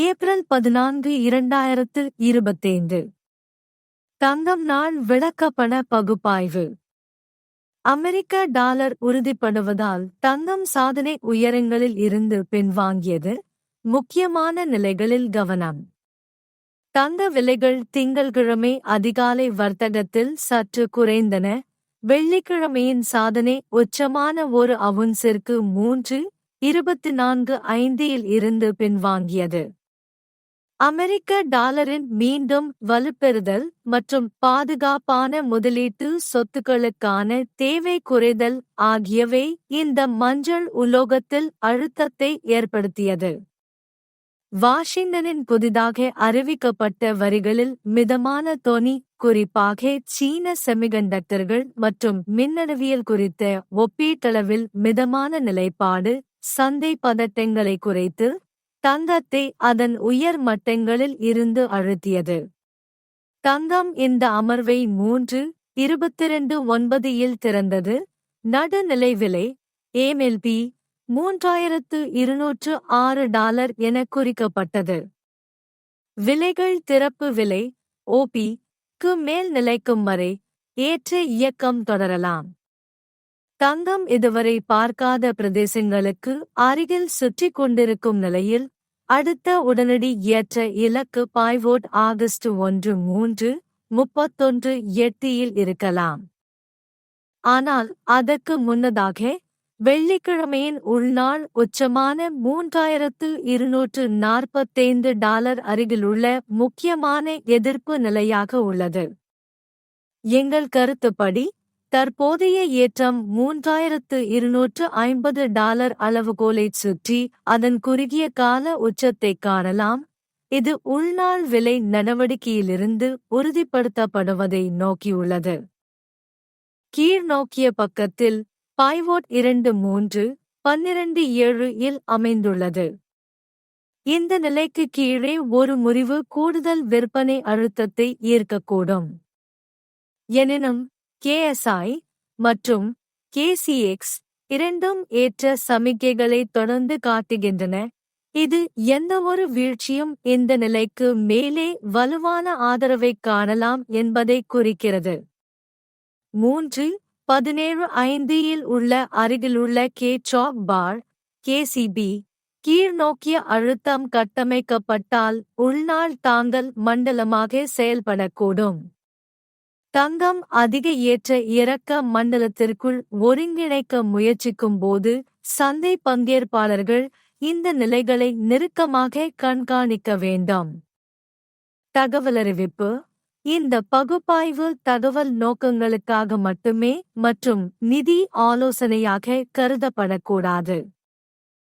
April பதினான்கு இரண்டாயிரத்து இருபத்தைந்து. தங்கம் நாள் விளக்கப்பட பகுப்பாய்வு. அமெரிக்க டாலர் உறுதிப்படுவதால் தங்கம் சாதனை உயரங்களில் இருந்து பின்வாங்கியது முக்கியமான நிலைகளில் கவனம். தங்க விலைகள் திங்கள்கிழமை அதிகாலை வர்த்தகத்தில் சற்று குறைந்தன. வெள்ளிக்கிழமையின் சாதனை உச்சமான ஒரு அவுன்சிற்கு மூன்று இருபத்தி நான்கு ஐந்தில் இருந்து பின்வாங்கியது அமெரிக்க டாலரின் மீண்டும் வலுப்பெறுதல் மற்றும் பாதுகாப்பான முதலீட்டு சொத்துக்களுக்கான தேவை குறைதல் ஆகியவை இந்த மஞ்சள் உலோகத்தில் அழுத்தத்தை ஏற்படுத்தியது. வாஷிங்டனின் புதிதாக அறிவிக்கப்பட்ட வரிகளில் மிதமான தொனி குறிப்பாக சீன செமிகண்டக்டர்கள் மற்றும் மின்னணுவியல் குறித்த ஒப்பீட்டளவில் மிதமான நிலைப்பாடு சந்தை பதட்டங்களை குறைத்து தங்கத்தை அதன் உயர் மட்டங்களில் இருந்து அழுத்தியது. தங்கம் இந்த அமர்வை மூன்று இருபத்திரண்டு ஒன்பது இல் திறந்தது. நடுநிலை விலை ஏமெல்பி மூன்றாயிரத்து இருநூற்று ஆறு டாலர் என குறிக்கப்பட்டது. விலைகள் திறப்பு விலை ஓபி க்கு மேல் நிலைக்கும் வரை ஏற்ற இயக்கம் தொடரலாம். தங்கம் இதுவரை பார்க்காத பிரதேசங்களுக்கு அருகில் சுற்றி கொண்டிருக்கும் நிலையில் அடுத்த உடனடி ஏற்ற இலக்கு பாய்வோட் ஆகஸ்ட் ஒன்று மூன்று முப்பத்தொன்று எட்டியில் இருக்கலாம். ஆனால் அதற்கு முன்னதாக வெள்ளிக்கிழமையின் உள்நாள் உச்சமான மூன்றாயிரத்து இருநூற்று நாற்பத்தைந்து டாலர் அருகிலுள்ள முக்கியமான எதிர்ப்பு நிலையாக உள்ளது. எங்கள் கருத்துப்படி தற்போதைய ஏற்றம் மூன்றாயிரத்து இருநூற்று ஐம்பது டாலர் அளவுகோலைச் சுற்றி அதன் குறுகிய கால உச்சத்தை காணலாம். இது உள்நாள் விலை நடவடிக்கையிலிருந்து உறுதிப்படுத்தப்படுவதை நோக்கியுள்ளது. கீழ்நோக்கிய பக்கத்தில் பாய்வோட் இரண்டு மூன்று பன்னிரண்டு ஏழு இல் அமைந்துள்ளது. இந்த நிலைக்கு கீழே ஒரு முறிவு கூடுதல் விற்பனை அழுத்தத்தை ஈர்க்கக்கூடும். எனினும் கேஎஸ்ஐ மற்றும் கேசிஎக்ஸ் இரண்டும் ஏற்ற சமிக்கைகளை தொடர்ந்து காட்டுகின்றன. இது எந்தவொரு வீழ்ச்சியும் இந்த நிலைக்கு மேலே வலுவான ஆதரவை காணலாம் என்பதை குறிக்கிறது. மூன்று பதினேழு ஐந்தில் உள்ள அருகிலுள்ள கே சாக் பார் கேசிபி கீழ்நோக்கிய அழுத்தம் கட்டமைக்கப்பட்டால் உள்நாள் தாங்கல் மண்டலமாக செயல்படக்கூடும். தங்கம் அதிக ஏற்ற இறக்க மண்டலத்திற்குள் ஒருங்கிணைக்க முயற்சிக்கும் போது சந்தை பங்கேற்பாளர்கள் இந்த நிலைகளை நெருக்கமாக கண்காணிக்க வேண்டாம். தகவலறிவிப்பு. இந்த பகுப்பாய்வு தகவல் நோக்கங்களுக்காக மட்டுமே மற்றும் நிதி ஆலோசனையாக கருதப்படக்கூடாது.